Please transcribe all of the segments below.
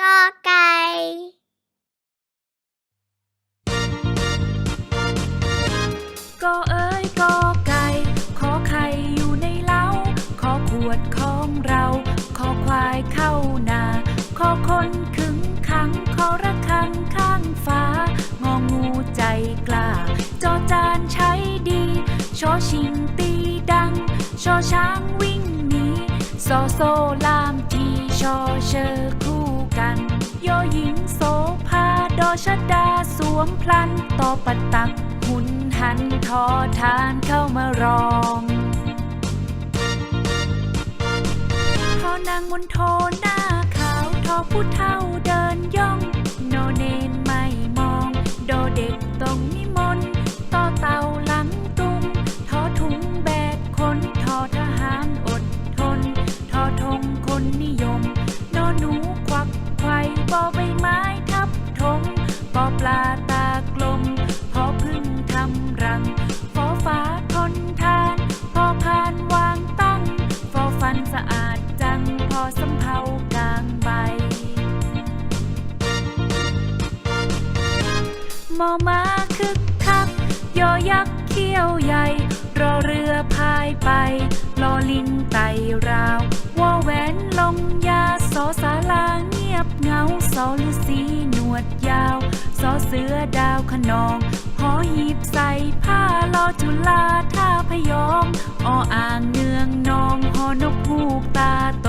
กอไก่กอเอ้ยกอไก่ ขอไข่อยู่ในเล้า ขอขวดของเรา ขอควายเข้านา ขอคนขึงขัง ขอระฆังข้างฟ้า งองูใจกล้า จอจานใช้ดี ชอชิงตีดัง ชอช้างวิ่ง ซอโซลามทีชอเชอคู่กันโยหญิงโสภาดอชดาสวมพลันต่อปัตตักหุนหันทอทานเข้ามารองทอนางมนโทหน้าขาวทอผู้เท่าเดินย่อง โนเนนไม่มอง โดเด็กต้อง ปอปลาตากลม พอพึ่งทำรังฟอฟ้าทนทาน พอพานวางตั้ง ฟอฟันสะอาดจัง พอสำเภากลางใบ มอมาคึกคัก ยอยักษ์เขี้ยวใหญ่ รอเรือพายไปลอลิงไต่ราววอแหวนลงยาสอสาลาเงียบเงาสอฤาษีหนวดยาว ซอเสือดาวขนองหอหีบใส่ผ้าลอจุฬาท่าพยอมออ่างเนืองนองหอนกพูกตาโต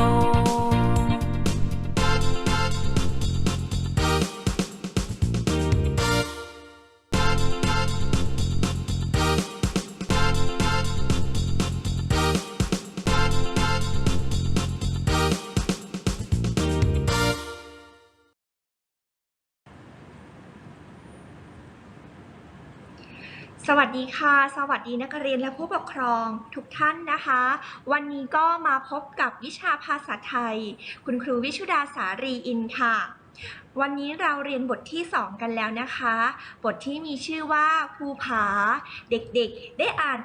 สวัสดีค่ะ สวัสดีนักเรียนและผู้ปกครองทุกท่านนะคะ วันนี้ก็มาพบกับวิชาภาษาไทย คุณครูวิชุดาสารีอินค่ะ วันนี้เราเรียนบทที่ 2 กันแล้วนะคะ บทที่มีชื่อว่าภูผา เด็กๆ ได้อ่าน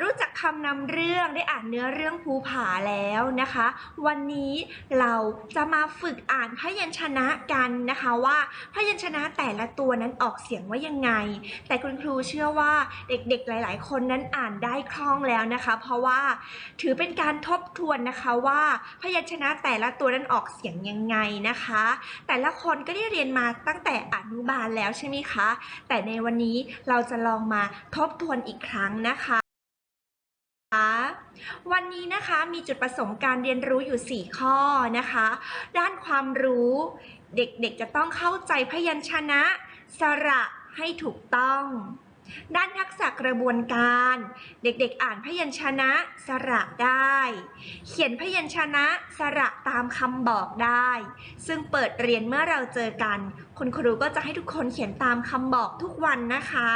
รู้จักคำนำเรื่องได้อ่านเนื้อเรื่องภูผาแล้วนะคะ วันนี้เราจะมาฝึกอ่านพยัญชนะกันนะคะว่าพยัญชนะแต่ละตัวนั้นออกเสียงว่ายังไง แต่คุณครูเชื่อว่าเด็กๆหลาย ๆ คนนั้นอ่านได้คล่องแล้วนะคะ เพราะว่าถือเป็นการทบทวนนะคะว่าพยัญชนะแต่ละตัวนั้นออกเสียงยังไงนะคะ แต่ละคนก็ได้เรียนมาตั้งแต่อนุบาลแล้วใช่ไหมคะ แต่ในวันนี้เราจะลองมาทบทวนอีกครั้งนะคะ วันนี้นะคะมีจุดประสงค์การเรียนรู้อยู่ 4 ข้อนะคะ ด้านความรู้เด็กๆจะต้องเข้าใจพยัญชนะ สระให้ถูกต้อง ด้านทักษะกระบวนการ เด็กๆอ่านพยัญชนะสระได้ เขียนพยัญชนะสระตามคำบอกได้ ซึ่งเปิดเรียนเมื่อเราเจอกัน คุณครูก็จะให้ทุกคนเขียนตามคำบอกทุกวันนะคะ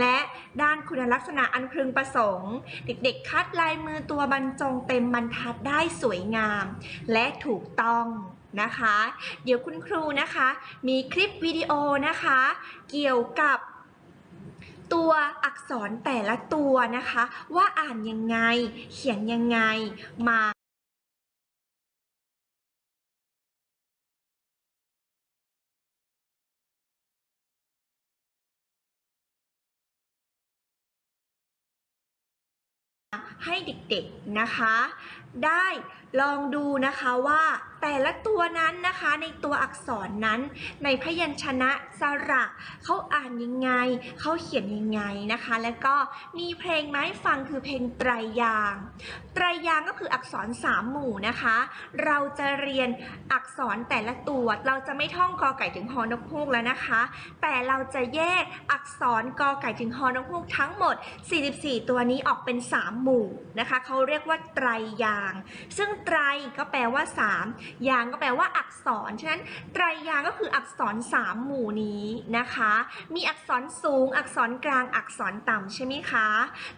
และด้านคุณลักษณะอันพึงประสงค์ เด็กๆ คัดลายมือตัวบรรจงเต็มบรรทัดได้สวยงาม และถูกต้องนะคะ เดี๋ยวคุณครูนะคะ มีคลิปวิดีโอนะคะ เกี่ยวกับตัวอักษรแต่ละตัวนะคะ ว่าอ่านยังไง เขียนยังไงมา เด็กๆนะคะ ได้ ลองดูนะคะว่าแต่ละตัวนั้นนะคะในตัวอักษรนั้น ในพยัญชนะสระเขาอ่านยังไงเขาเขียนยังไงนะคะ แล้วก็มีเพลงไม้ฟังคือเพลงไตรยางไตรยางก็คืออักษรสามหมู่นะคะ เราจะเรียนอักษรแต่ละตัวเราจะไม่ท่องกอไก่ถึงฮอนกฮูกแล้วนะคะ แต่เราจะแยกอักษรกอไก่ถึงฮอนกฮูกทั้งหมด 44 ตัวนี้ออกเป็น 3 หมู่นะคะเขาเรียกว่าไตรยาง ซึ่งไตรก็แปลว่า 3 ยางก็แปลว่าอักษร ฉะนั้นไตรยางก็คืออักษร 3 หมู่นี้นะคะ มีอักษรสูง อักษรกลาง อักษรต่ำใช่ไหมคะ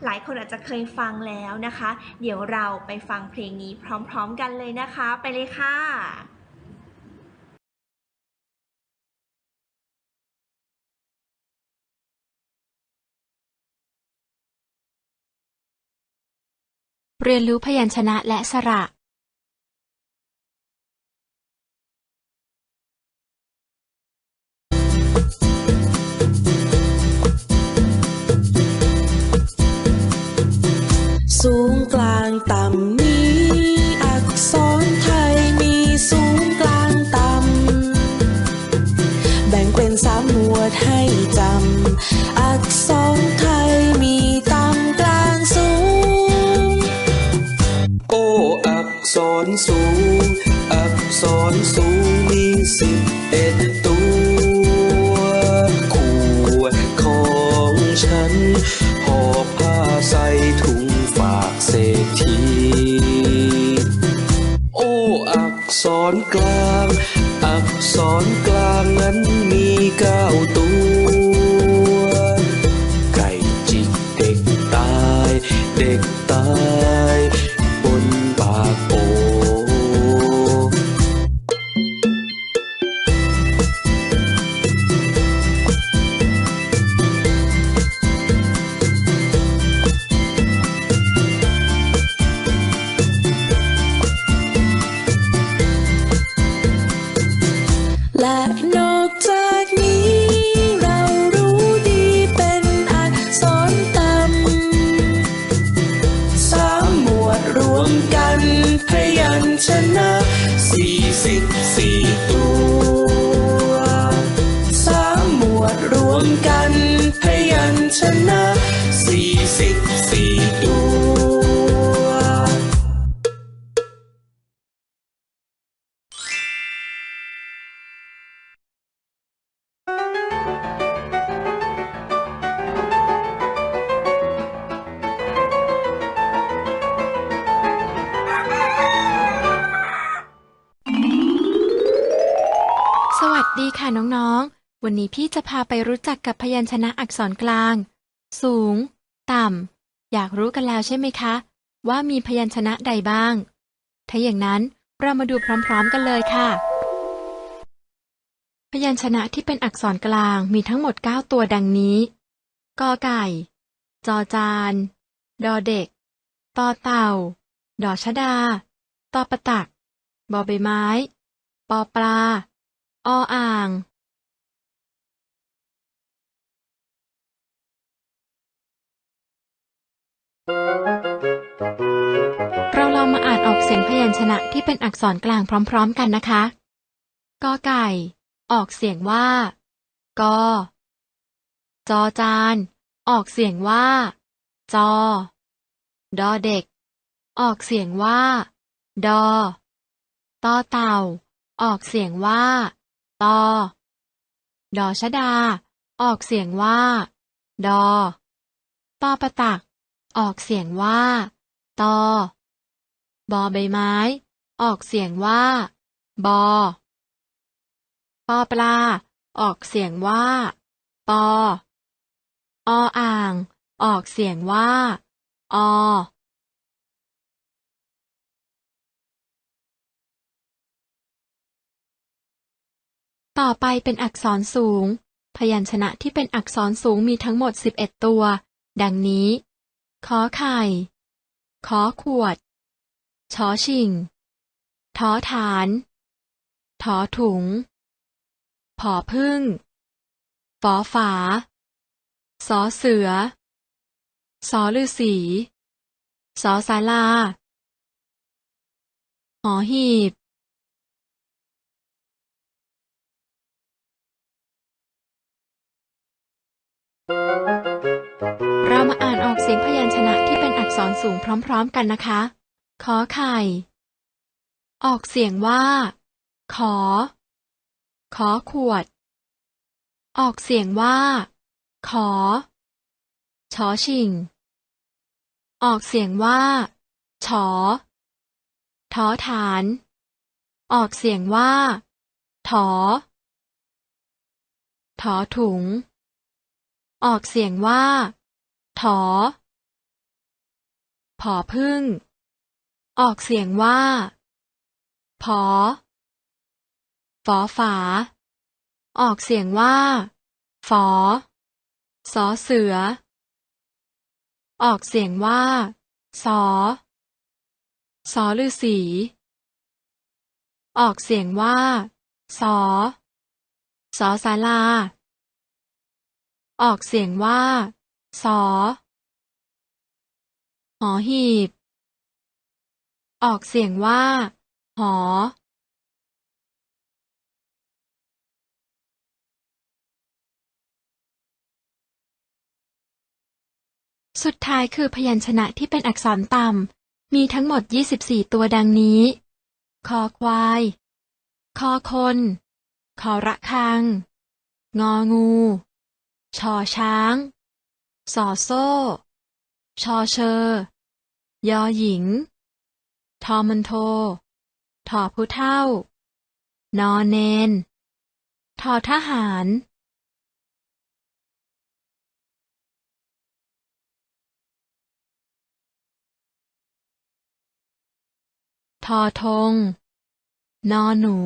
หลายคนอาจจะเคยฟังแล้วนะคะ เดี๋ยวเราไปฟังเพลงนี้พร้อมๆกันเลยนะคะ ไปเลยค่ะเรียนรู้พยัญชนะและสระ รกลาง อักษรกลางนั้นมีเก้าตัว สี่สิาไปรู้จักกับพยัญชนะอักษรกลาง สูง ต่ำ อยากรู้กันแล้วใช่ไหมคะ ว่ามีพยัญชนะใดบ้าง ถ้าอย่างนั้นเรามาดูพร้อมๆกันเลยค่ะ พยัญชนะที่เป็นอักษรกลางมีทั้งหมด 9 ตัวดังนี้กอไก่ จอจาน ดอเด็ก ตอเต่า ดอชดา ตอประตัก บอใบไม้ ปอปลา ออ่าง เราลองมาอ่านออกเสียงพยัญชนะที่เป็นอักษรกลางพร้อมๆกันนะคะกอไก่ ออกเสียงว่ากอจอจาน ออกเสียงว่า จอ ดอเด็ก ออกเสียงว่า ดอตอเต่า ออกเสียงว่าตอดอชดา ออกเสียงว่า ดอตอประตัก ออกเสียงว่า ตอ บอใบไม้ ออกเสียงว่า บอ ปอปลา ออกเสียงว่า ปอ ออ่าง ออกเสียงว่า อต่อไปเป็นอักษรสูง พยัญชนะที่เป็นอักษรสูงมีทั้งหมด 11 ตัว ดังนี้ ขอไข่ ขอขวด ชอชิง ทอฐาน ทอถุง ผอพึ่ง ฝอฝา สอเสือ สอฤาษีสอศาลา หอหีบ เรามาอ่านออกเสียงพยัญชนะที่เป็นอักษรสูงพร้อมๆกันนะคะ ขอไข่ ออกเสียงว่า ขอ ขอขวด ออกเสียงว่า ขอ ชอชิง ออกเสียงว่าฉอทอฐาน ออกเสียงว่า ถอ ถอถุง ออกเสียงว่า ถอ ผอพึ่ง ออกเสียงว่า ผอ ฝอฝา ออกเสียงว่า ฝอ สอเสือ ออกเสียงว่า สอ สอฤาษีออกเสียงว่า สอ สอศาลา ออกเสียงว่า สอ หอหีบ ออกเสียงว่า หอ สุดท้ายคือพยัญชนะที่เป็นอักษรต่ำ มีทั้งหมด 24 ตัวดังนี้ คอควาย คอคน คอระคัง งองู ชอช้าง สอโซ่ ชอเชอยอหญิง ทอมันโททอผู้เท่า นอเนน ทอทหารทอทง นอหนู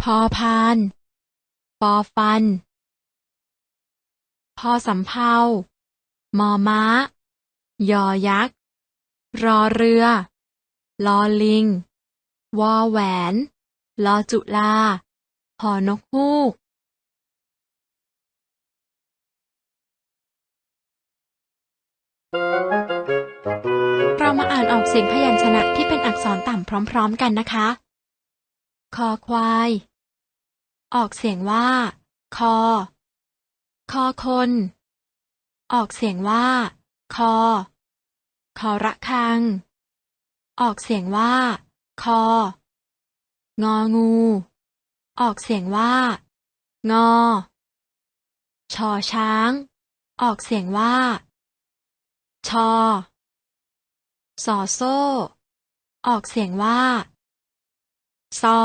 พอพาน ปอฟัน พอสำเภามอม้า ยอยักษ์ รอเรือ ลอลิง วอแหวน ลอจุลาหอนกฮูกเรามาอ่านออกเสียงพยัญชนะที่เป็นอักษรต่ำพร้อม ๆ กันนะคะ คอควาย ออกเสียงว่า คอ คอคน ออกเสียงว่า คอ คอระคัง ออกเสียงว่า คอ งองู ออกเสียงว่า งอ ชอช้าง ออกเสียงว่า ชอ สอโซ่ ออกเสียงว่า ซอ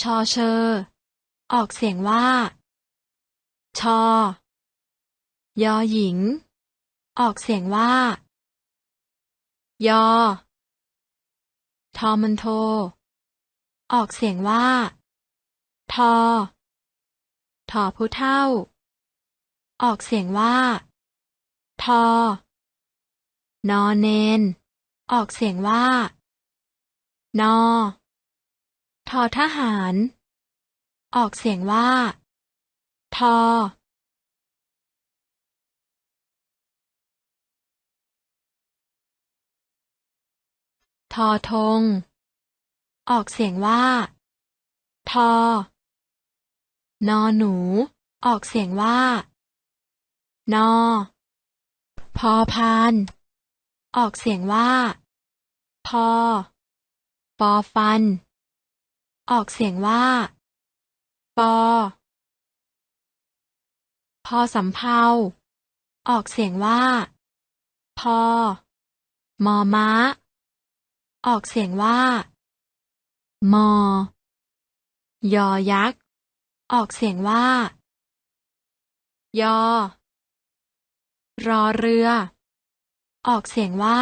ชอเชอ ออกเสียงว่า ชอยอหญิง ออกเสียงว่า ยอ ทอมันโท ออกเสียงว่า ทอ ทอผู้เท่า ออกเสียงว่า ทอ นอเนน ออกเสียงว่า นอ ทอทหาร ออกเสียงว่า ทอทอทง ออกเสียงว่า ทอ นอหนู ออกเสียงว่า นอ พอพาน ออกเสียงว่า พอ ปอฟัน ออกเสียงว่า ปอ พอสำเภาออกเสียงว่า พอ มอม้า ออกเสียงว่า มอ ยอยักษ์ ออกเสียงว่า ยอ รอเรือ ออกเสียงว่า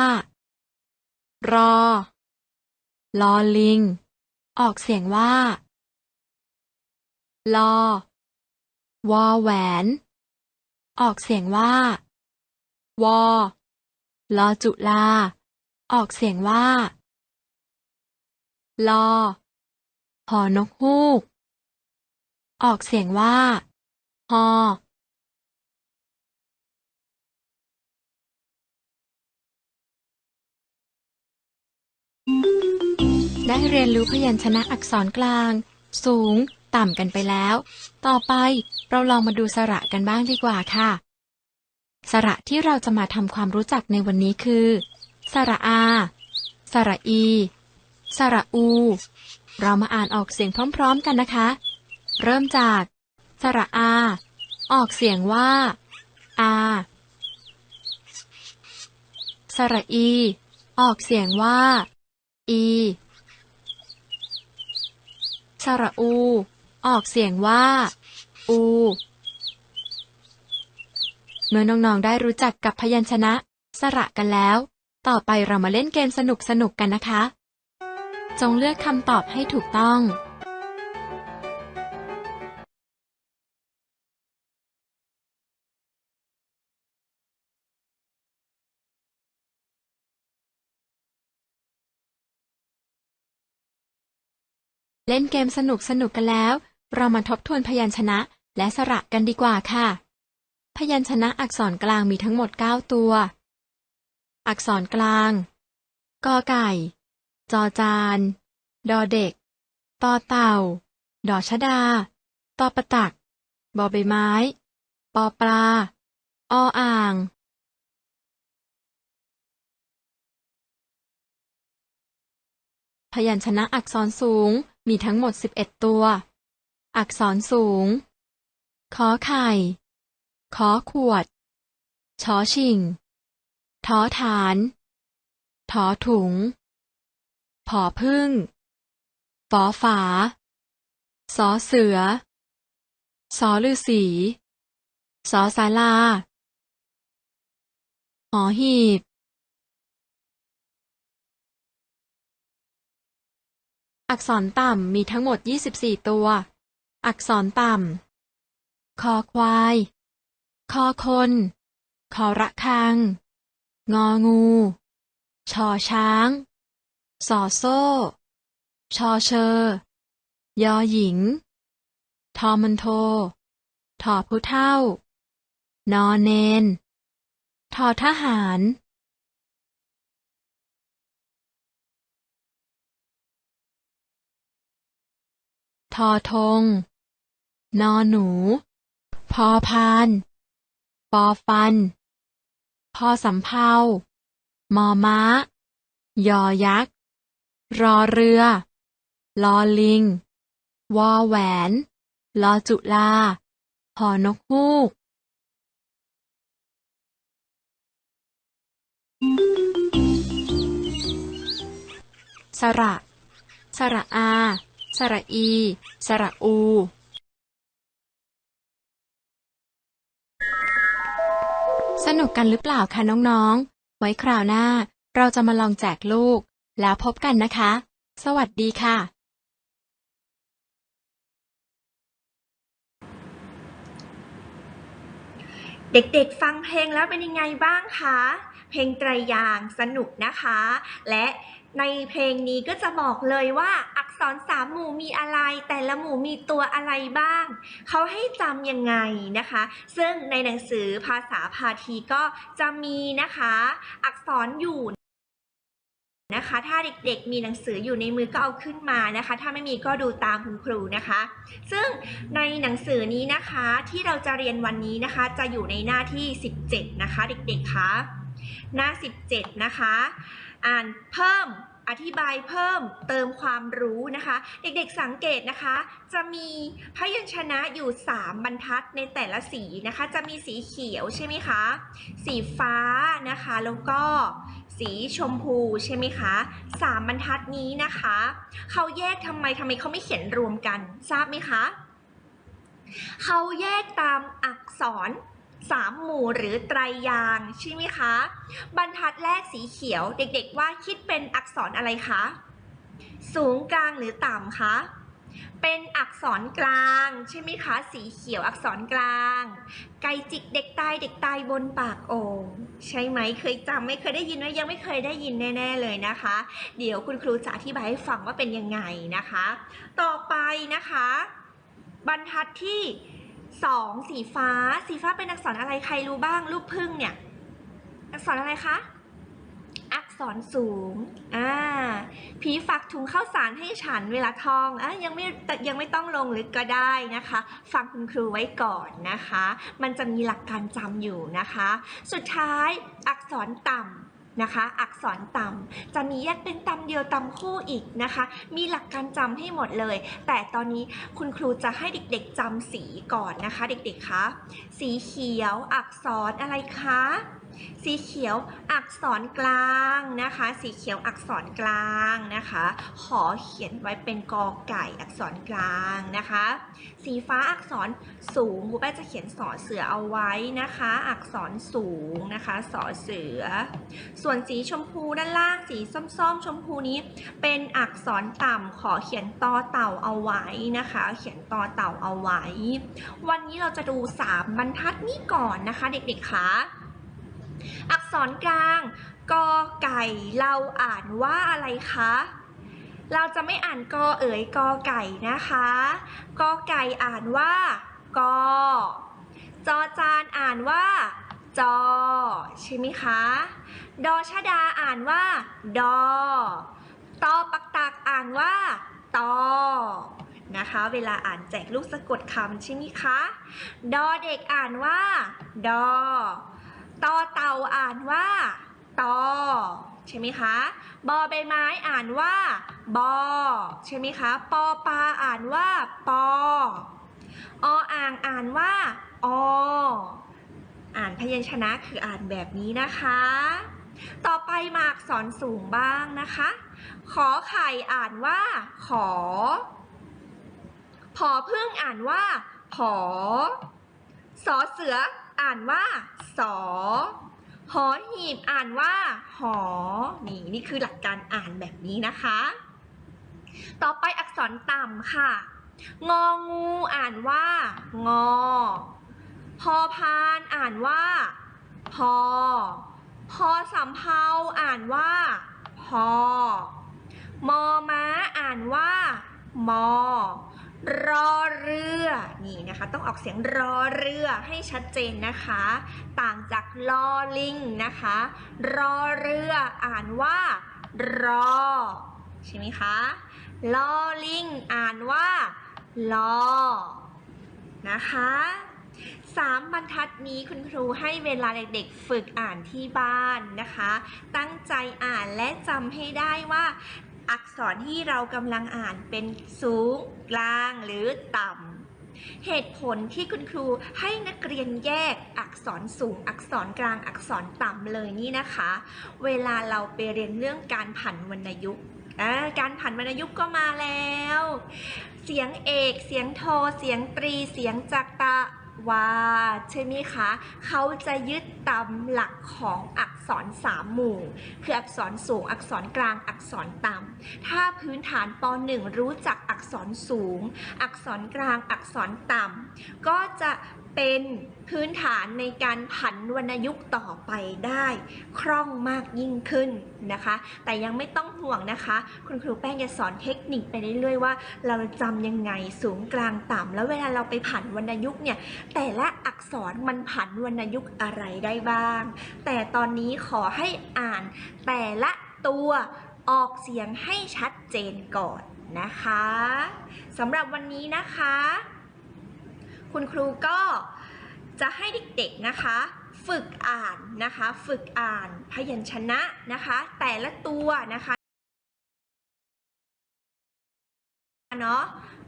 รอ ลอลิง ออกเสียงว่า ลอ วอแหวน ออกเสียงว่า วอลอจุลา ออกเสียงว่า ลอหอนกฮูก ออกเสียงว่าฮอได้เรียนรู้พยัญชนะอักษรกลาง สูง ต่ำกันไปแล้ว ต่อไป เราลองมาดูสระกันบ้างดีกว่าค่ะ สระที่เราจะมาทำความรู้จักในวันนี้คือ สระอา สระอี สระอู เรามาอ่านออกเสียงพร้อมๆกันนะคะ เริ่มจาก สระอา ออกเสียงว่า อา สระอี ออกเสียงว่า อี สระอู ออกเสียงว่า อู เมื่อน้องๆได้รู้จักกับพยัญชนะ สระกันแล้ว ต่อไปเรามาเล่นเกมสนุกๆกันนะคะ จงเลือกคำตอบให้ถูกต้อง เล่นเกมสนุกสนุกกันแล้ว เรามาทบทวนพยัญชนะและสระกันดีกว่าค่ะ พยัญชนะอักษรกลางมีทั้งหมด 9 ตัว อักษรกลาง กอไก่ จอจาน ดอเด็ก ตอเต่า ดอชดา ตอปตัก บอใบไม้ ปอปลา ออ่างพยัญชนะอักษรสูงมีทั้งหมด 11 ตัว อักษรสูง ขอไข่ ขอขวด ชอชิง ทอฐานถอถุง ผอพึ่ง ฝอฝา สอเสือ สอฤาษี สอศาลา หอหีบอักษรต่ำมีทั้งหมด 24 ตัว อักษรต่ำ คอควาย คอคน คอระคัง งองู ชอช้าง สอโซ่ ชอเชอยอหญิง ทอมันโททอผู้เท่า นอเนน ทอทหารทอทง นอหนู พอพาน ปอฟัน พอสำเภามอม้า ยอยักษ์ รอเรือ ลอลิง วอแหวน ลอจุลา หอนกฮูก สระ สระอา สระอี สระอู นุกกันหรือเปล่าคะน้องๆ ไว้คราวหน้า เราจะมาลองแจกลูก แล้วพบกันนะคะ สวัสดีค่ะเด็กๆ ฟังเพลงแล้วเป็นยังไงบ้างคะ เพลงไตรยางสนุกนะคะ และ ในเพลงนี้ก็จะบอกเลยว่าอักษรสามหมู่มีอะไร แต่ละหมู่มีตัวอะไรบ้าง เขาให้จำยังไงนะคะ ซึ่งในหนังสือภาษาพาทีก็จะมีนะคะ อักษรอยู่นะคะ ถ้าเด็กๆมีหนังสืออยู่ในมือก็เอาขึ้นมานะคะ ถ้าไม่มีก็ดูตามคุณครูนะคะ ซึ่งในหนังสือนี้นะคะที่เราจะเรียนวันนี้นะคะ จะอยู่ในหน้าที่ 17 นะคะ เด็กๆคะหน้า 17 นะคะ อ่านเพิ่มอธิบายเพิ่มเติมความรู้นะคะ เด็กๆสังเกตนะคะ จะมีพยัญชนะอยู่ 3 บรรทัดในแต่ละสีนะคะ จะมีสีเขียวใช่ไหมคะ สีฟ้านะคะ แล้วก็สีชมพูใช่ไหมคะสามบรรทัดนี้นะคะ เขาแยกทำไมทำไมเขาไม่เขียนรวมกัน ทราบไหมคะ เขาแยกตามอักษร สามหมู่หรือไตรยางใช่ไหมคะ บรรทัดแรกสีเขียวเด็กๆว่าคิดเป็นอักษรอะไรคะ สูงกลางหรือต่ำคะ เป็นอักษรกลางใช่ไหมคะ สีเขียวอักษรกลาง ไก่จิกเด็กตายเด็กตายบนปากโอ่งใช่ไหมเคยจำไม่เคยได้ยินไหมยังไม่เคยได้ยินแน่ ๆ เลยนะคะ เดี๋ยวคุณครูจะอธิบายให้ฟังว่าเป็นยังไงนะคะ ต่อไปนะคะ บรรทัดที่ สองสีฟ้า สีฟ้าเป็นอักษรอะไรใครรู้บ้างรูปพึ่งเนี่ย อักษรอะไรคะ อักษรสูง อ่า ผีฝากถุงข้าวสารให้ฉันเวลาท่องอะยังไม่แต่ยังไม่ต้องลงลึกก็ได้นะคะ ฟังคุณครูไว้ก่อนนะคะ มันจะมีหลักการจำอยู่นะคะ สุดท้ายอักษรต่ำ นะคะ อักษรต่ำจะมีแยกเป็นต่ำเดียวต่ำคู่อีกนะคะ มีหลักการจำให้หมดเลย แต่ตอนนี้คุณครูจะให้เด็กๆจำสีก่อนนะคะ เด็กๆคะ สีเขียว อักษรอะไรคะ สีเขียวอักษรกลางนะคะ สีเขียวอักษรกลางนะคะ ขอเขียนไว้เป็นกอไก่อักษรกลางนะคะ สีฟ้าอักษรสูงครูแป้จะเขียนสอเสือเอาไว้นะคะ อักษรสูงนะคะสอเสือ ส่วนสีชมพูด้านล่างสีส้มๆ ชมพูนี้ เป็นอักษรต่ำขอเขียนตอเต่าเอาไว้นะคะ เขียนตอเต่าเอาไว้ วันนี้เราจะดู 3 บรรทัดนี้ก่อนนะคะ เด็กๆคะ อักษรกลางกอไก่เราอ่านว่าอะไรคะ เราจะไม่อ่านกอเอ๋ยกอไก่นะคะกอไก่อ่านว่ากอจอจานอ่านว่าจอใช่ไหมคะ ดอชดาอ่านว่า ดอ ตอปักตักอ่านว่า ตอ นะคะ เวลาอ่านแจกลูกสะกดคำใช่ไหมคะ ดอเด็กอ่านว่า ดอ ตอเต่าอ่านว่าตอใช่ไหมคะ บอใบไม้อ่านว่า บอ ใช่ไหมคะ ปอปลาอ่านว่า ปอ ออ่างอ่านว่า อ อ่านพยัญชนะคืออ่านแบบนี้นะคะ ต่อไปมาอักษรสูงบ้างนะคะ ขอไข่อ่านว่า ขอ ผอพึ่งอ่านว่า ผอ สอเสือ อ่านว่าสอหอหีบอ่านว่าหอ นี่นี่คือหลักการอ่านแบบนี้นะคะ ต่อไปอักษรต่ำค่ะ งองูอ่านว่า งอ พอพานอ่านว่า พอ พอสำเภาอ่านว่า พอ มอม้าอ่านว่า มอ รอเรือนี่นะคะ ต้องออกเสียงรอเรือให้ชัดเจนนะคะ ต่างจากลอลิงนะคะ รอเรืออ่านว่ารอใช่ไหมคะลอลิงอ่านว่าลอนะคะสามบรรทัดนี้คุณครูให้เวลาเด็กๆฝึกอ่านที่บ้านนะคะ ตั้งใจอ่านและจำให้ได้ว่า อักษรที่เรากำลังอ่านเป็นสูง กลางหรือต่ำ เหตุผลที่คุณครูให้นักเรียนแยกอักษรสูง อักษรกลางอักษรต่ำเลยนี่นะคะ เวลาเราไปเรียนเรื่องการผันวรรณยุกต์การผันวรรณยุกต์ก็มาแล้ว เสียงเอก เสียงโท เสียงตรี เสียงจักตะ ว่าใช่ไหมคะ เขาจะยึดตามหลักของอักษรสามหมู่ คืออักษรสูง อักษรกลาง อักษรต่ำ ถ้าพื้นฐานป .1 รู้จักอักษรสูง อักษรกลาง อักษรต่ำ ก็จะ เป็นพื้นฐานในการผันวรรณยุกต์ต่อไปได้ คล่องมากยิ่งขึ้นนะคะ แต่ยังไม่ต้องห่วงนะคะ คุณครูแป้งจะสอนเทคนิคไปเรื่อยๆว่า เราจำยังไงสูงกลางต่ำแล้วเวลาเราไปผันวรรณยุกต์เนี่ย แต่ละอักษรมันผันวรรณยุกต์อะไรได้บ้าง แต่ตอนนี้ขอให้อ่าน แต่ละตัวออกเสียงให้ชัดเจนก่อนนะคะสำหรับวันนี้นะคะ คุณครูก็จะให้เด็กๆนะคะ ฝึกอ่านนะคะ ฝึกอ่านพยัญชนะนะคะ แต่ละตัวนะคะเนาะ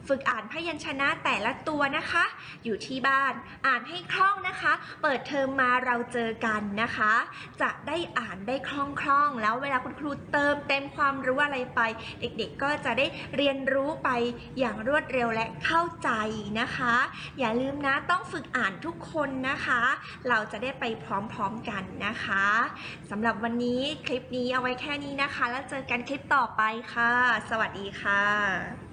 ฝึกอ่านพยัญชนะแต่ละตัวนะคะ อยู่ที่บ้านอ่านให้คล่องนะคะ เปิดเทอมมาเราเจอกันนะคะ จะได้อ่านได้คล่องๆ แล้วเวลาคุณครูเติมเต็มความรู้อะไรไป เด็กๆก็จะได้เรียนรู้ไปอย่างรวดเร็วและเข้าใจนะคะ อย่าลืมนะต้องฝึกอ่านทุกคนนะคะ เราจะได้ไปพร้อมๆกันนะคะสำหรับวันนี้คลิปนี้เอาไว้แค่นี้นะคะ แล้วเจอกันคลิปต่อไปค่ะ สวัสดีค่ะ